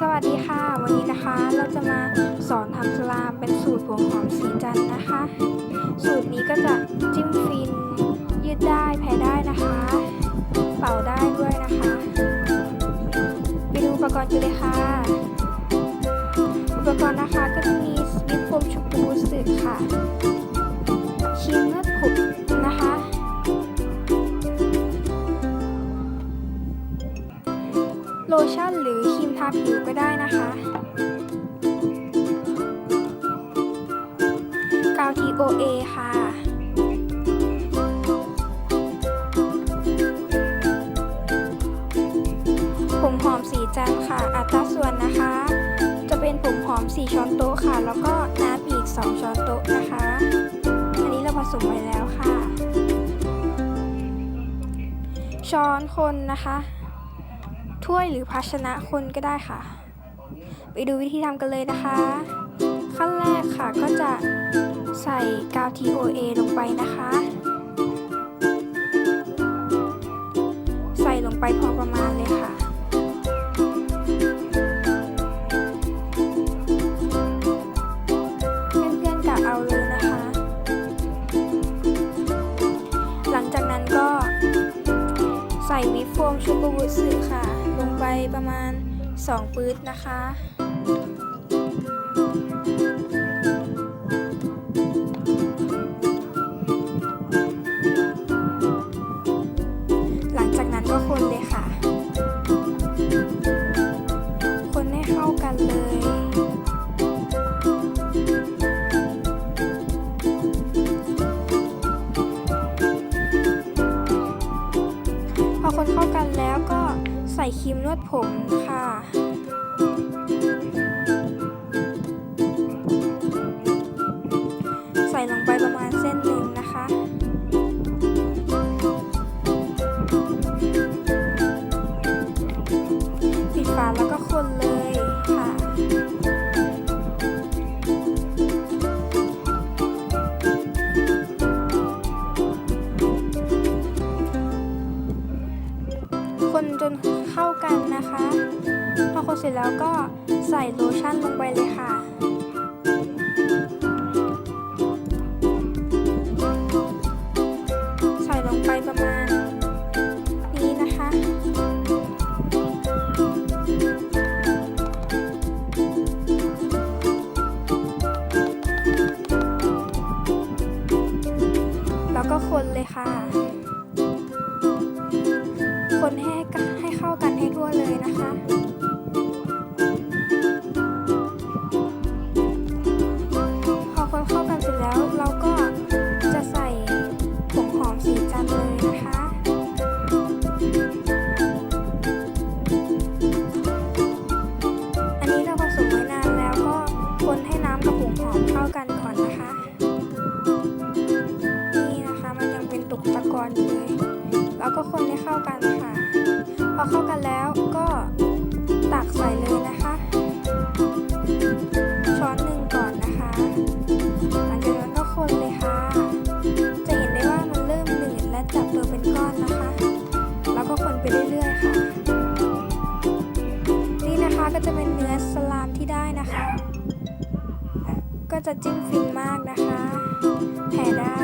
สวัสดีค่ะ วันนี้นะคะเราจะมาสอนทำสลามเป็นสูตรผงหอมสีจันนะคะ สูตรนี้ก็จะจิ้มฟิน ยืดได้แผ่ได้นะคะ เป่าได้ด้วยนะคะ ไปดูอุปกรณ์กันเลยค่ะ อุปกรณ์นะคะาผิวก็ได้นะคะ กาว TOA ค่ะ ผมหอมสีจันค่ะ อัตราส่วนนะคะ จะเป็นผมหอม 4 ช้อนโต๊ะค่ะ แล้วก็น้ำอีก 2 ช้อนโต๊ะนะคะ อันนี้เราผสมไว้แล้วค่ะ ช้อนคนนะคะ ถ้วยหรือภาชนะคนก็ได้ค่ะ ไปดูวิธีทำกันเลยนะคะ ขั้นแรกค่ะก็จะใส่กาว TOA ลงไปนะคะ ใส่ลงไปพอประมาณเลยค่ะเพื่อนๆกะเอาเลยนะคะหลังจากนั้นก็ใส่วิปโฟมชูโกบุสึค่ะ ไปประมาณ 2 ปื๊ดนะคะ หลังจากนั้นก็คนเลยค่ะคน ส่ครีมนวดผมค่ะ ใส่ลงไปประมาณเส้นหนึ่งนะคะ ปิดฝาแล้วก็คนเลย เสร็จแล้วก็ใส่โลชั่นลงไปเลยค่ะ ใส่ลงไปประมาณนี้นะคะ แล้วก็คนเลยค่ะ คนให้ให้เข้ากันให้ทั่วเลยนะคะ ตะกอนอยู่เลย แล้วก็คนให้เข้ากันค่ะ พอเข้ากันแล้วก็ตักใส่เลยนะคะ ช้อนหนึ่งก่อนนะคะหลังจากนั้นก็คนเลยค่ะ จะเห็นได้ว่ามันเริ่มหนืดและจับตัวเป็นก้อนนะคะ แล้วก็คนไปเรื่อยๆค่ะ นี่นะคะก็จะเป็นเนื้อสลามที่ได้นะคะ ก็จะจิ้มฟินมากนะคะ แผ่ได้